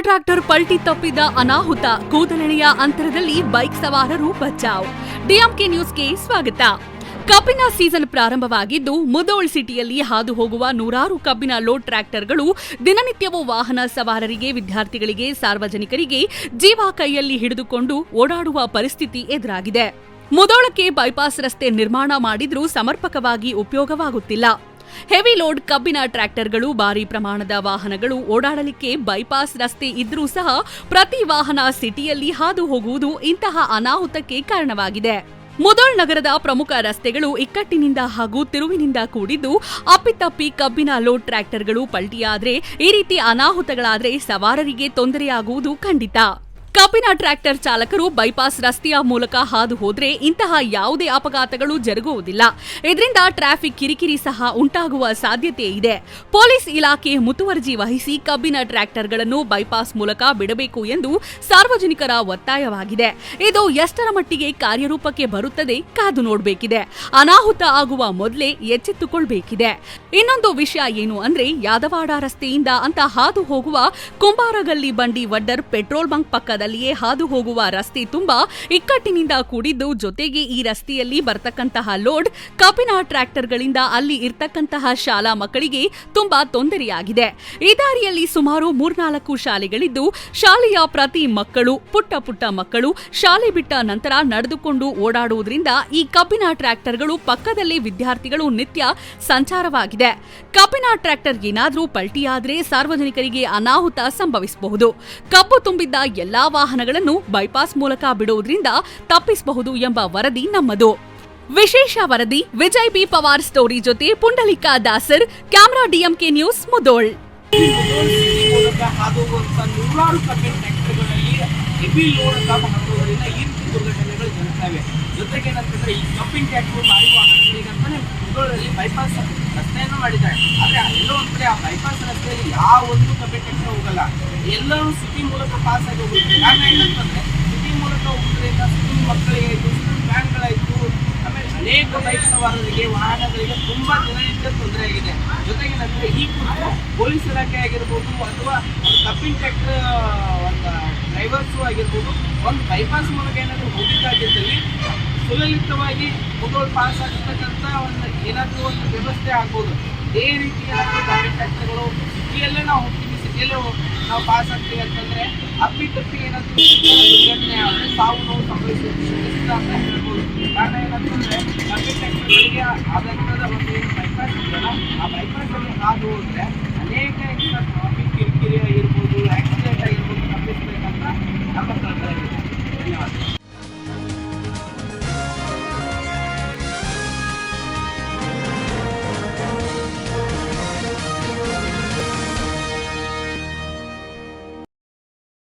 Tractor ಪಲ್ಟಿ ತಪ್ಪಿದ ಅನಾಹುತ. ಕೂದಲೆಣೆಯ ಅಂತರದಲ್ಲಿ ಬೈಕ್ ಸವಾರರು ಬಚಾವ್. ಡಿಎಂಕೆ ನ್ಯೂಸ್ಗೆ ಸ್ವಾಗತ. ಕಬ್ಬಿನ ಸೀಸನ್ ಪ್ರಾರಂಭವಾಗಿದ್ದು ಮುದೋಳ್ ಸಿಟಿಯಲ್ಲಿ ಹಾದು ಹೋಗುವ ನೂರಾರು ಕಬ್ಬಿನ ಲೋಡ್ ಟ್ರ್ಯಾಕ್ಟರ್ಗಳು ದಿನನಿತ್ಯವೂ ವಾಹನ ಸವಾರರಿಗೆ, ವಿದ್ಯಾರ್ಥಿಗಳಿಗೆ, ಸಾರ್ವಜನಿಕರಿಗೆ ಜೀವ ಕೈಯಲ್ಲಿ ಹಿಡಿದುಕೊಂಡು ಓಡಾಡುವ ಪರಿಸ್ಥಿತಿ ಎದುರಾಗಿದೆ. ಮುದೋಳಕ್ಕೆ ಬೈಪಾಸ್ ರಸ್ತೆ ನಿರ್ಮಾಣ ಮಾಡಿದ್ರೂ ಸಮರ್ಪಕವಾಗಿ ಉಪಯೋಗವಾಗುತ್ತಿಲ್ಲ. ಹೆವಿ ಲೋಡ್ ಕಬ್ಬಿನ ಟ್ರ್ಯಾಕ್ಟರ್ಗಳು, ಭಾರಿ ಪ್ರಮಾಣದ ವಾಹನಗಳು ಓಡಾಡಲಿಕ್ಕೆ ಬೈಪಾಸ್ ರಸ್ತೆ ಇದ್ರೂ ಸಹ ಪ್ರತಿ ವಾಹನ ಸಿಟಿಯಲ್ಲಿ ಹಾದು ಹೋಗುವುದು ಇಂತಹ ಅನಾಹುತಕ್ಕೆ ಕಾರಣವಾಗಿದೆ. ಮುದೋಳ್ ನಗರದ ಪ್ರಮುಖ ರಸ್ತೆಗಳು ಇಕ್ಕಟ್ಟಿನಿಂದ ಹಾಗೂ ತಿರುವಿನಿಂದ ಕೂಡಿದ್ದು ಅಪ್ಪಿತಪ್ಪಿ ಕಬ್ಬಿನ ಲೋಡ್ ಟ್ರ್ಯಾಕ್ಟರ್ಗಳು ಪಲ್ಟಿಯಾದ್ರೆ ಈ ರೀತಿ ಅನಾಹುತಗಳಾದ್ರೆ ಸವಾರರಿಗೆ ತೊಂದರೆಯಾಗುವುದು ಖಂಡಿತ. ಕಬ್ಬಿನ ಟ್ರ್ಯಾಕ್ಟರ್ ಚಾಲಕರು ಬೈಪಾಸ್ ರಸ್ತೆಯ ಮೂಲಕ ಹಾದು ಹೋದ್ರೆ ಇಂತಹ ಯಾವುದೇ ಅಪಘಾತಗಳು ಜರುಗುವುದಿಲ್ಲ. ಇದರಿಂದ ಟ್ರಾಫಿಕ್ ಕಿರಿಕಿರಿ ಸಹ ಉಂಟಾಗುವ ಸಾಧ್ಯತೆ ಇದೆ. ಪೊಲೀಸ್ ಇಲಾಖೆ ಮುತುವರ್ಜಿ ವಹಿಸಿ ಕಬ್ಬಿನ ಟ್ರ್ಯಾಕ್ಟರ್ಗಳನ್ನು ಬೈಪಾಸ್ ಮೂಲಕ ಬಿಡಬೇಕು ಎಂದು ಸಾರ್ವಜನಿಕರ ಒತ್ತಾಯವಾಗಿದೆ. ಇದು ಎಷ್ಟರ ಮಟ್ಟಿಗೆ ಕಾರ್ಯರೂಪಕ್ಕೆ ಬರುತ್ತದೆ ಕಾದು ನೋಡಬೇಕಿದೆ. ಅನಾಹುತ ಆಗುವ ಮೊದಲೇ ಎಚ್ಚೆತ್ತುಕೊಳ್ಬೇಕಿದೆ. ಇನ್ನೊಂದು ವಿಷಯ ಏನು ಅಂದ್ರೆ ಯಾದವಾಡ ರಸ್ತೆಯಿಂದ ಅಂತ ಹಾದು ಹೋಗುವ ಕುಂಬಾರಗಲ್ಲಿ ಬಂಡಿ ವಡ್ಡರ್ ಪೆಟ್ರೋಲ್ ಬಂಕ್ ಪಕ್ಕದಲ್ಲಿಯೇ ಹಾದು ಹೋಗುವ ರಸ್ತೆ ತುಂಬಾ ಇಕ್ಕಟ್ಟಿನಿಂದ ಕೂಡಿದ್ದು, ಜೊತೆಗೆ ಈ ರಸ್ತೆಯಲ್ಲಿ ಬರ್ತಕ್ಕಂತಹ ಲೋಡ್ ಕಬ್ಬಿನ ಟ್ರ್ಯಾಕ್ಟರ್ಗಳಿಂದ ಅಲ್ಲಿ ಇರ್ತಕ್ಕಂತಹ ಶಾಲಾ ಮಕ್ಕಳಿಗೆ ತುಂಬಾ ತೊಂದರೆಯಾಗಿದೆ. ಈ ದಾರಿಯಲ್ಲಿ ಸುಮಾರು ಮೂರ್ನಾಲ್ಕು ಶಾಲೆಗಳಿದ್ದು, ಶಾಲೆಯ ಪ್ರತಿ ಮಕ್ಕಳು, ಪುಟ್ಟ ಪುಟ್ಟ ಮಕ್ಕಳು ಶಾಲೆ ಬಿಟ್ಟ ನಂತರ ನಡೆದುಕೊಂಡು ಓಡಾಡುವುದರಿಂದ ಈ ಕಬ್ಬಿನ ಟ್ರ್ಯಾಕ್ಟರ್ಗಳು ಪಕ್ಕದಲ್ಲಿ ವಿದ್ಯಾರ್ಥಿಗಳು ನಿತ್ಯ ಸಂಚಾರವಾಗಿದೆ. ಕಬ್ಬಿನ ಟ್ರ್ಯಾಕ್ಟರ್ ಏನಾದರೂ ಪಲ್ಟಿಯಾದರೆ ಸಾರ್ವಜನಿಕರಿಗೆ ಅನಾಹುತ ಸಂಭವಿಸಬಹುದು. ಕಬ್ಬು ತುಂಬಿದ್ದ ಎಲ್ಲಾ ವಾಹನಗಳನ್ನು ಬೈಪಾಸ್ ಮೂಲಕ ಬಿಡುವುದರಿಂದ ತಪ್ಪಿಸಬಹುದು ಎಂಬ ವರದಿ ನಮ್ಮದು. ವಿಶೇಷ ವರದಿ, ವಿಜಯ್ ಬಿ ಪವಾರ್ ಸ್ಟೋರಿ ಜೊತೆ Pundalika Dasar, camera DMK news Mudhol. ಜರುಗ್ತವೆ ಜೊತೆಗೆ ಏನಂತಂದ್ರೆ ಈ ಕಬ್ಬಿನ ಟ್ರ್ಯಾಕ್ಟರ್ ಮಾರಿ ವಾಹನಗಳಿಗಂತಾನೆ ಮುದೋಳಲ್ಲಿ ಬೈಪಾಸ್ ರಸ್ತೆಯನ್ನು ಮಾಡಿದ್ದಾರೆ. ಆದರೆ ಎಲ್ಲೋ ಒಂದು ಕಡೆ ಆ ಬೈಪಾಸ್ ರಸ್ತೆಯಲ್ಲಿ ಯಾವ ಒಂದು ಕಂಪಿಂಗ್ ಟ್ಯಾಕ್ಟ್ರು ಹೋಗಲ್ಲ. ಎಲ್ಲರೂ ಸಿಟಿ ಮೂಲಕ ಪಾಸ್ ಆಗಿ ಹೋಗುತ್ತೆ ಕಾರಣ ಏನಂತಂದ್ರೆ ಸಿಟಿ ಮೂಲಕ ಹೋಗೋದ್ರಿಂದ ಸ್ಕೂಲ್ ಮಕ್ಕಳಿಗೆ ಸ್ಕೂಲ್ ವ್ಯಾನ್ಗಳಾಯಿತು ಆಮೇಲೆ ಅನೇಕ ಬೈಕ್ ಸವಾರರಿಗೆ, ವಾಹನಗಳಿಗೆ ತುಂಬಾ ದಿನನಿತ್ಯ ತೊಂದರೆ ಆಗಿದೆ. ಜೊತೆಗೆ ಏನಂದ್ರೆ ಈ ಕುರಿತು ಪೊಲೀಸ್ ಇಲಾಖೆ ಆಗಿರ್ಬೋದು ಅಥವಾ ಕಪ್ಪಿಂಗ್ ಟ್ಯಾಕ್ಟರ್ ಒಂದು ಡ್ರೈವರ್ಸು ಆಗಿರ್ಬೋದು ಒಂದು ಬೈಪಾಸ್ ಮೂಲಕ ಏನಾದರೂ ಹೋಗಿದ್ದಾಗಿದ್ದಲ್ಲಿ ಸುಲಲಿತವಾಗಿ ಮುಗೋಲ್ ಪಾಸ್ ಆಗಿರ್ತಕ್ಕಂಥ ಒಂದು ಏನಾದರೂ ಒಂದು ವ್ಯವಸ್ಥೆ ಆಗ್ಬೋದು. ಅದೇ ರೀತಿ ಏನಾದರೂ ಗಾಡಿ ಟ್ರ್ಯಾಕ್ಟರ್ಗಳು ಸಿಟಿಯಲ್ಲೇ ನಾವು ಹೋಗ್ತೀವಿ, ಸಿಟಿಯಲ್ಲೇ ನಾವು ಪಾಸ್ ಆಗ್ತೀವಿ ಅಂತಂದರೆ ಅಪ್ಪಿ ತಪ್ಪಿ ಏನಾದರೂ ದುರ್ಘಟನೆ ಆದರೆ ಸಾವು ನೋವು ಸಂಭವಿಸಿದ ಅಂತ ಹೇಳ್ಬೋದು. ಕಾರಣ ಏನಂತಂದರೆ ಅಪ್ಪಿ ಟ್ರ್ಯಾಕ್ಟರ್ಗಳಿಗೆ ಆದಂಥದ ಒಂದು ಏನು ಬೈಪಾಸ್ ಇದೆಯಲ್ಲ, ಆ ಬೈಪಾಸ್ ಅಲ್ಲಿ ಹಾದು ಹೋದ್ರೆ